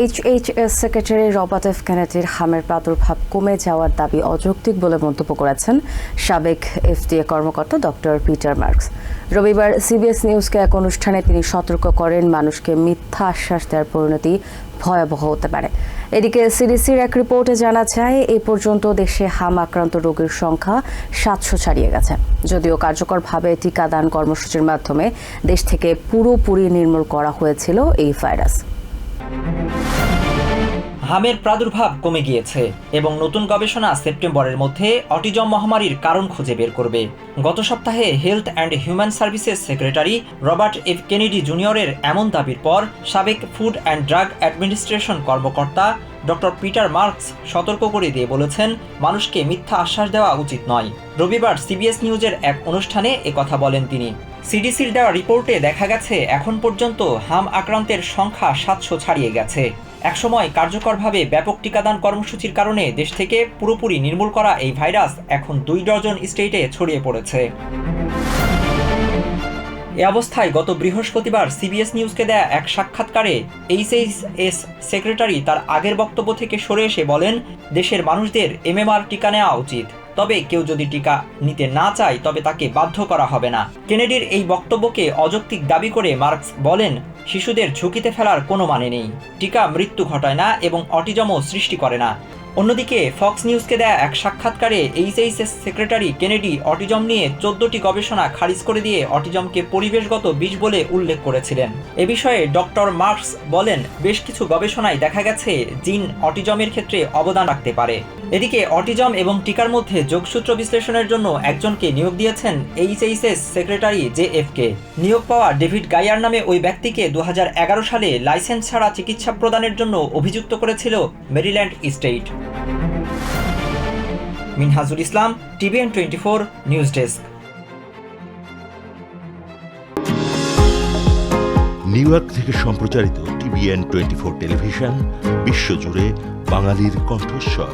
HHS secretary Robert F কেনেডির হামের প্রাদুর্ভাব কমে যাওয়ার দাবি অযৌক্তিক বলে মন্তব্য করেছেন সাবেক এফডিএ কর্মকর্তা ডক্টর পিটার মার্কস। রবিবার সিবিএস নিউজকে এক অনুষ্ঠানে তিনি সতর্ক করেন, মানুষকে মিথ্যা আশ্বাস দেওয়ার পরিণতি ভয়াবহ হতে পারে। এদিকে সিডিসির এক রিপোর্টে জানা যায় এই পর্যন্ত দেশে হাম আক্রান্ত রোগীর সংখ্যা সাতশো ছাড়িয়ে গেছে। যদিও কার্যকরভাবে টিকাদান কর্মসূচির মাধ্যমে দেশ থেকে পুরোপুরি নির্মূল করা হয়েছিল এই ভাইরাস। হামের প্রাদুর্ভাব কমে গিয়েছে এবং নতুন গবেষণা সেপ্টেম্বরের মধ্যে অটিজম মহামারীর কারণ খুঁজে বের করবে। গত সপ্তাহে health and human services secretary Robert F Kennedy জুনিয়রের এমন দাবির পর সাবেক ফুড অ্যান্ড ড্রাগ অ্যাডমিনিস্ট্রেশন কর্মকর্তা ডক্টর পিটার মার্কস সতর্ক করে দিয়ে বলেছেন, মানুষকে মিথ্যা আশ্বাস দেওয়া উচিত নয়। রবিবার সিবিএস নিউজের এক অনুষ্ঠানে কথা বলেন তিনি। সিডিসির দেওয়া রিপোর্টে দেখা গেছে, এখন পর্যন্ত হাম আক্রান্তের সংখ্যা সাতশো ছাড়িয়ে গেছে। একসময় কার্যকরভাবে ব্যাপক টিকাদান কর্মসূচির কারণে দেশ থেকে পুরোপুরি নির্মূল করা এই ভাইরাস এখন দুই ডজন স্টেটে ছড়িয়ে পড়েছে। এ অবস্থায় গত বৃহস্পতিবার সিবিএস নিউজকে দেয়া এক সাক্ষাৎকারে এইচএইচএস সেক্রেটারি তার আগের বক্তব্য থেকে সরে এসে বলেন, দেশের মানুষদের এমএমআর টিকা নেওয়া উচিত। তবে কেউ যদি টিকা নিতে না চায়, তবে তাকে বাধ্য করা হবে না। কেনেডির এই বক্তব্যকে অযৌক্তিক দাবি করে মার্কস বলেন শিশুদের ঝুঁকিতে ফেলার কোনো মানে নেই। টিকা মৃত্যু ঘটায় না এবং অটিজমও সৃষ্টি করে না। অন্যদিকে ফক্স নিউজকে দেয়া এক সাক্ষাৎকারে এইচএইচএস সেক্রেটারি কেনেডি অটিজম নিয়ে চোদ্দটি গবেষণা খারিজ করে দিয়ে অটিজমকে পরিবেশগত বিষ বলে উল্লেখ করেছিলেন। এ বিষয়ে ডক্টর মার্কস বলেন, বেশ কিছু গবেষণায় দেখা গেছে জিন অটিজমের ক্ষেত্রে অবদান রাখতে পারে। এদিকে অটিজম এবং টিকার মধ্যে যোগসূত্র বিশ্লেষণের জন্য একজনকে নিয়োগ দিয়েছেন এইচএইচএস সেক্রেটারি জে এফকে নিয়োগ পাওয়া ডেভিড গাইয়ার নামে ওই ব্যক্তিকে দু হাজার এগারো সালে লাইসেন্স ছাড়া চিকিৎসা প্রদানের জন্য অভিযুক্ত করেছিল Maryland state. Minhajul Islam, TVN twenty four, news desk. New York থেকে সম্প্রচারিত টিভিএন টোয়েন্টি ফোর টেলিভিশন, বিশ্বজুড়ে বাঙালির কণ্ঠস্বর।